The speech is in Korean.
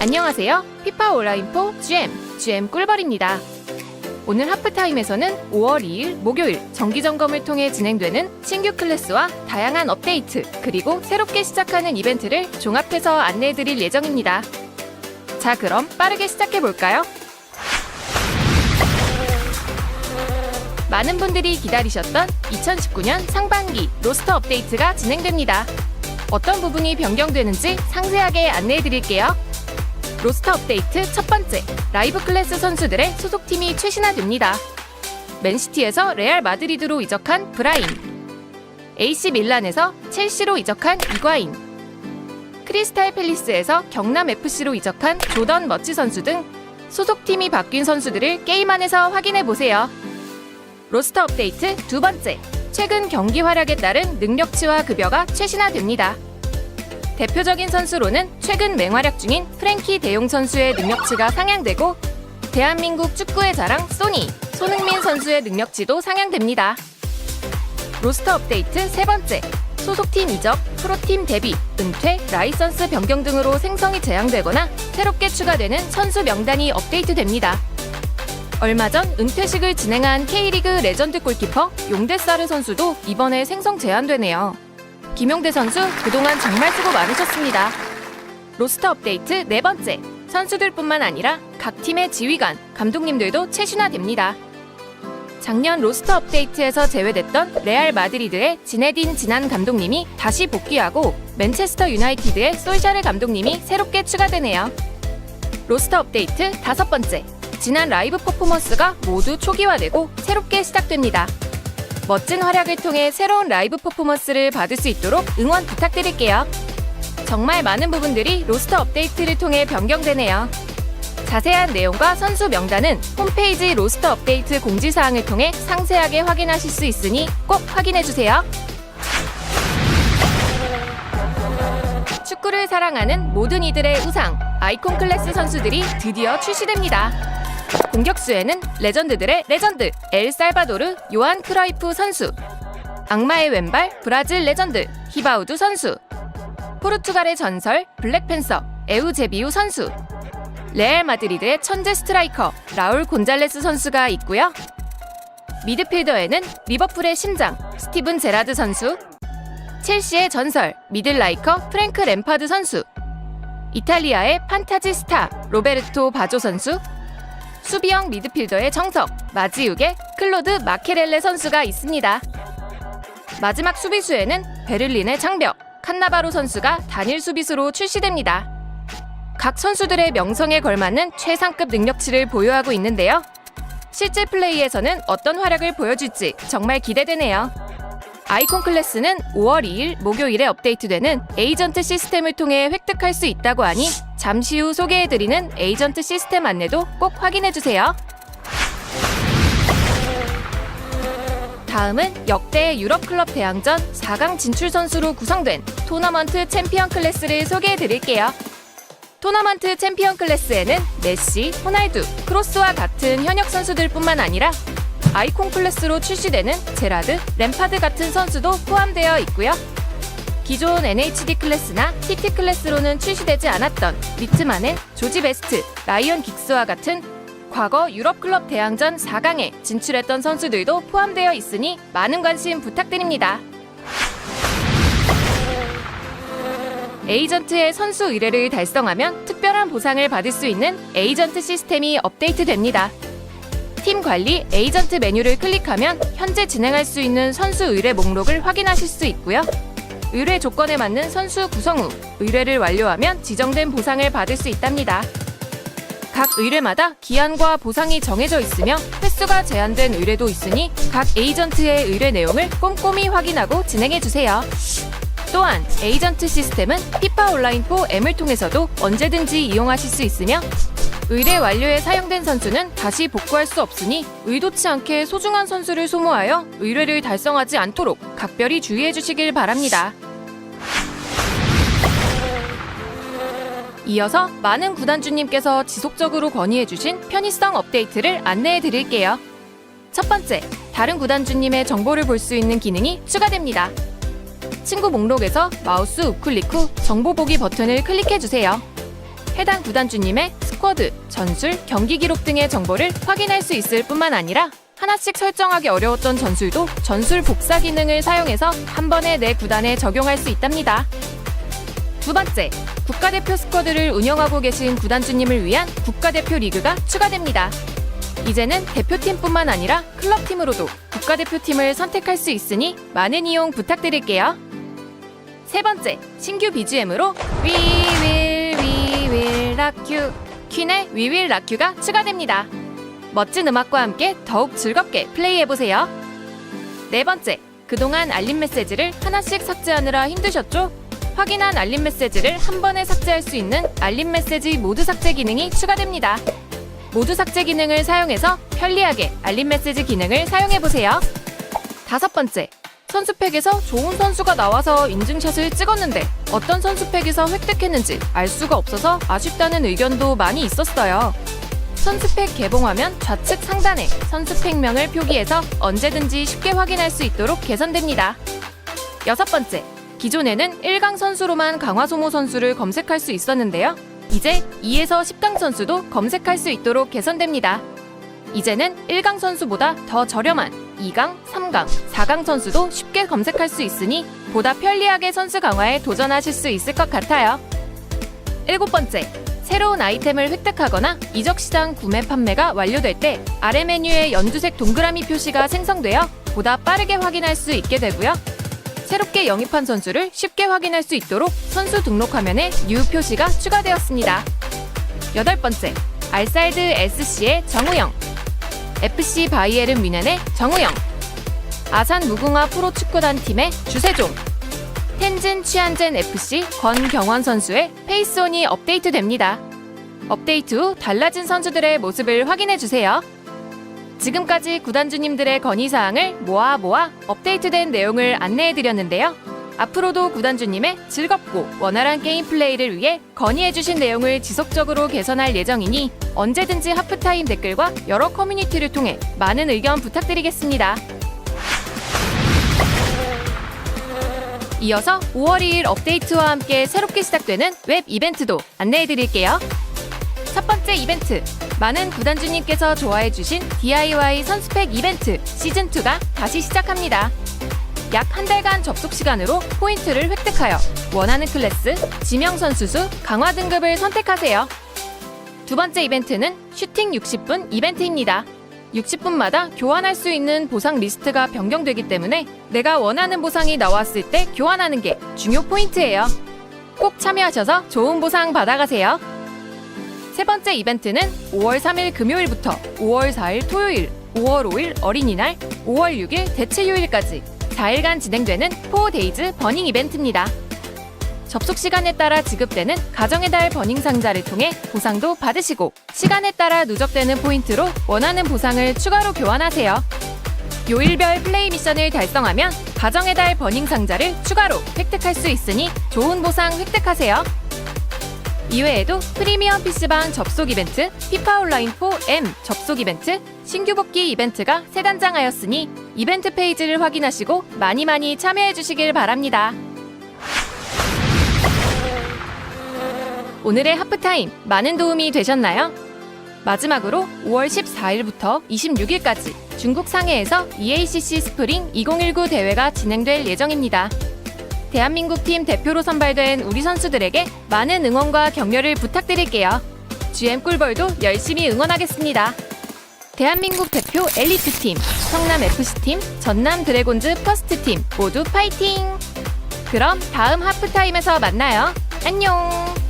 안녕하세요. 피파 온라인포 GM, GM 꿀벌입니다. 오늘 하프타임에서는 5월 2일 목요일 정기 점검을 통해 진행되는 신규 클래스와 다양한 업데이트, 그리고 새롭게 시작하는 이벤트를 종합해서 안내해 드릴 예정입니다. 자, 그럼 빠르게 시작해 볼까요? 많은 분들이 기다리셨던 2019년 상반기 로스터 업데이트가 진행됩니다. 어떤 부분이 변경되는지 상세하게 안내해 드릴게요. 로스터 업데이트 첫 번째, 라이브 클래스 선수들의 소속팀이 최신화됩니다. 맨시티에서 레알 마드리드로 이적한 브라인, AC 밀란에서 첼시로 이적한 이과인, 크리스탈 팰리스에서 경남 FC로 이적한 조던 머치 선수 등 소속팀이 바뀐 선수들을 게임 안에서 확인해 보세요. 로스터 업데이트 두 번째, 최근 경기 활약에 따른 능력치와 급여가 최신화됩니다. 대표적인 선수로는 최근 맹활약 중인 프랭키 대용 선수의 능력치가 상향되고 대한민국 축구의 자랑 소니 손흥민 선수의 능력치도 상향됩니다. 로스터 업데이트 세 번째 소속팀 이적, 프로팀 데뷔, 은퇴, 라이선스 변경 등으로 생성이 제한되거나 새롭게 추가되는 선수 명단이 업데이트됩니다. 얼마 전 은퇴식을 진행한 K리그 레전드 골키퍼 용데사르 선수도 이번에 생성 제한되네요. 김용대 선수 그동안 정말 수고 많으셨습니다. 로스터 업데이트 네 번째. 선수들뿐만 아니라 각 팀의 지휘관, 감독님들도 최신화됩니다. 작년 로스터 업데이트에서 제외됐던 레알 마드리드의 지네딘 지난 감독님이 다시 복귀하고 맨체스터 유나이티드의 솔샤르 감독님이 새롭게 추가되네요. 로스터 업데이트 다섯 번째. 지난 라이브 퍼포먼스가 모두 초기화되고 새롭게 시작됩니다. 멋진 활약을 통해 새로운 라이브 퍼포먼스를 받을 수 있도록 응원 부탁드릴게요. 정말 많은 부분들이 로스터 업데이트를 통해 변경되네요. 자세한 내용과 선수 명단은 홈페이지 로스터 업데이트 공지사항을 통해 상세하게 확인하실 수 있으니 꼭 확인해주세요. 축구를 사랑하는 모든 이들의 우상, 아이콘 클래스 선수들이 드디어 출시됩니다. 공격수에는 레전드들의 레전드 엘살바도르 요한 크라이프 선수 악마의 왼발 브라질 레전드 히바우드 선수 포르투갈의 전설 블랙팬서 에우제비우 선수 레알 마드리드의 천재 스트라이커 라울 곤잘레스 선수가 있고요. 미드필더에는 리버풀의 심장 스티븐 제라드 선수 첼시의 전설 미들라이커 프랭크 램파드 선수 이탈리아의 판타지 스타 로베르토 바조 선수 수비형 미드필더의 정석, 마지욱의 클로드 마케렐레 선수가 있습니다. 마지막 수비수에는 베를린의 장벽, 칸나바로 선수가 단일 수비수로 출시됩니다. 각 선수들의 명성에 걸맞는 최상급 능력치를 보유하고 있는데요. 실제 플레이에서는 어떤 활약을 보여줄지 정말 기대되네요. 아이콘 클래스는 5월 2일 목요일에 업데이트되는 에이전트 시스템을 통해 획득할 수 있다고 하니 잠시 후 소개해드리는 에이전트 시스템 안내도 꼭 확인해주세요. 다음은 역대 유럽 클럽 대항전 4강 진출 선수로 구성된 토너먼트 챔피언 클래스를 소개해드릴게요. 토너먼트 챔피언 클래스에는 메시, 호날두, 크로스와 같은 현역 선수들뿐만 아니라 아이콘 클래스로 출시되는 제라드, 램파드 같은 선수도 포함되어 있고요. 기존 NHD 클래스나 TT 클래스로는 출시되지 않았던 리트만엔 조지 베스트, 라이언 긱스와 같은 과거 유럽 클럽 대항전 4강에 진출했던 선수들도 포함되어 있으니 많은 관심 부탁드립니다. 에이전트의 선수 의뢰를 달성하면 특별한 보상을 받을 수 있는 에이전트 시스템이 업데이트됩니다. 팀 관리 에이전트 메뉴를 클릭하면 현재 진행할 수 있는 선수 의뢰 목록을 확인하실 수 있고요. 의뢰 조건에 맞는 선수 구성 후 의뢰를 완료하면 지정된 보상을 받을 수 있답니다. 각 의뢰마다 기한과 보상이 정해져 있으며 횟수가 제한된 의뢰도 있으니 각 에이전트의 의뢰 내용을 꼼꼼히 확인하고 진행해 주세요. 또한 에이전트 시스템은 피파 온라인 4 M을 통해서도 언제든지 이용하실 수 있으며 의뢰 완료에 사용된 선수는 다시 복구할 수 없으니 의도치 않게 소중한 선수를 소모하여 의뢰를 달성하지 않도록 각별히 주의해 주시길 바랍니다. 이어서 많은 구단주님께서 지속적으로 건의해 주신 편의성 업데이트를 안내해 드릴게요. 첫 번째, 다른 구단주님의 정보를 볼 수 있는 기능이 추가됩니다. 친구 목록에서 마우스 우클릭 후 정보 보기 버튼을 클릭해 주세요. 해당 구단주님의 스쿼드, 전술, 경기 기록 등의 정보를 확인할 수 있을 뿐만 아니라 하나씩 설정하기 어려웠던 전술도 전술 복사 기능을 사용해서 한 번에 내 구단에 적용할 수 있답니다. 두 번째, 국가대표 스쿼드를 운영하고 계신 구단주님을 위한 국가대표 리그가 추가됩니다. 이제는 대표팀뿐만 아니라 클럽팀으로도 국가대표팀을 선택할 수 있으니 많은 이용 부탁드릴게요. 세 번째, 신규 BGM으로 We Will We Will Rock You 퀸의 Rock You가 추가됩니다. 멋진 음악과 함께 더욱 즐겁게 플레이해보세요. 네 번째, 그동안 알림 메시지를 하나씩 삭제하느라 힘드셨죠? 확인한 알림 메시지를 한 번에 삭제할 수 있는 알림 메시지 모두 삭제 기능이 추가됩니다. 모두 삭제 기능을 사용해서 편리하게 알림 메시지 기능을 사용해보세요. 다섯 번째, 선수팩에서 좋은 선수가 나와서 인증샷을 찍었는데 어떤 선수팩에서 획득했는지 알 수가 없어서 아쉽다는 의견도 많이 있었어요. 선수팩 개봉화면 좌측 상단에 선수팩명을 표기해서 언제든지 쉽게 확인할 수 있도록 개선됩니다. 여섯 번째, 기존에는 1강 선수로만 강화소모 선수를 검색할 수 있었는데요. 이제 2에서 10강 선수도 검색할 수 있도록 개선됩니다. 이제는 1강 선수보다 더 저렴한 2강, 3강, 4강 선수도 쉽게 검색할 수 있으니 보다 편리하게 선수 강화에 도전하실 수 있을 것 같아요. 일곱 번째, 새로운 아이템을 획득하거나 이적 시장 구매 판매가 완료될 때 아래 메뉴에 연두색 동그라미 표시가 생성되어 보다 빠르게 확인할 수 있게 되고요. 새롭게 영입한 선수를 쉽게 확인할 수 있도록 선수 등록 화면에 뉴 표시가 추가되었습니다. 여덟 번째, 알사이드 SC의 정우영, FC 바이에른 뮌헨의 정우영, 아산 무궁화 프로축구단 팀의 주세종, 텐진 취안젠 FC 권경원 선수의 페이스온이 업데이트됩니다. 업데이트 후 달라진 선수들의 모습을 확인해 주세요. 지금까지 구단주님들의 건의사항을 모아 모아 업데이트된 내용을 안내해 드렸는데요. 앞으로도 구단주님의 즐겁고 원활한 게임 플레이를 위해 건의해주신 내용을 지속적으로 개선할 예정이니 언제든지 하프타임 댓글과 여러 커뮤니티를 통해 많은 의견 부탁드리겠습니다. 이어서 5월 2일 업데이트와 함께 새롭게 시작되는 웹 이벤트도 안내해 드릴게요. 첫 번째 이벤트. 많은 구단주님께서 좋아해주신 DIY 선수팩 이벤트 시즌2가 다시 시작합니다. 약 한 달간 접속 시간으로 포인트를 획득하여 원하는 클래스, 지명 선수 수, 강화 등급을 선택하세요. 두 번째 이벤트는 슈팅 60분 이벤트입니다. 60분마다 교환할 수 있는 보상 리스트가 변경되기 때문에 내가 원하는 보상이 나왔을 때 교환하는 게 중요 포인트예요. 꼭 참여하셔서 좋은 보상 받아가세요. 세 번째 이벤트는 5월 3일 금요일부터 5월 4일 토요일, 5월 5일 어린이날, 5월 6일 대체휴일까지 4일간 진행되는 4데이즈 버닝 이벤트입니다. 접속 시간에 따라 지급되는 가정의 달 버닝 상자를 통해 보상도 받으시고 시간에 따라 누적되는 포인트로 원하는 보상을 추가로 교환하세요. 요일별 플레이 미션을 달성하면 가정의 달 버닝 상자를 추가로 획득할 수 있으니 좋은 보상 획득하세요. 이외에도 프리미엄 PC방 접속 이벤트, 피파 온라인 4M 접속 이벤트, 신규 복귀 이벤트가 세 단장하였으니 이벤트 페이지를 확인하시고 많이 많이 참여해 주시길 바랍니다. 오늘의 하프타임 많은 도움이 되셨나요? 마지막으로 5월 14일부터 26일까지 중국 상해에서 EACC 스프링 2019 대회가 진행될 예정입니다. 대한민국 팀 대표로 선발된 우리 선수들에게 많은 응원과 격려를 부탁드릴게요. GM 꿀벌도 열심히 응원하겠습니다. 대한민국 대표 엘리트 팀, 성남 FC팀, 전남 드래곤즈 퍼스트 팀 모두 파이팅! 그럼 다음 하프타임에서 만나요. 안녕!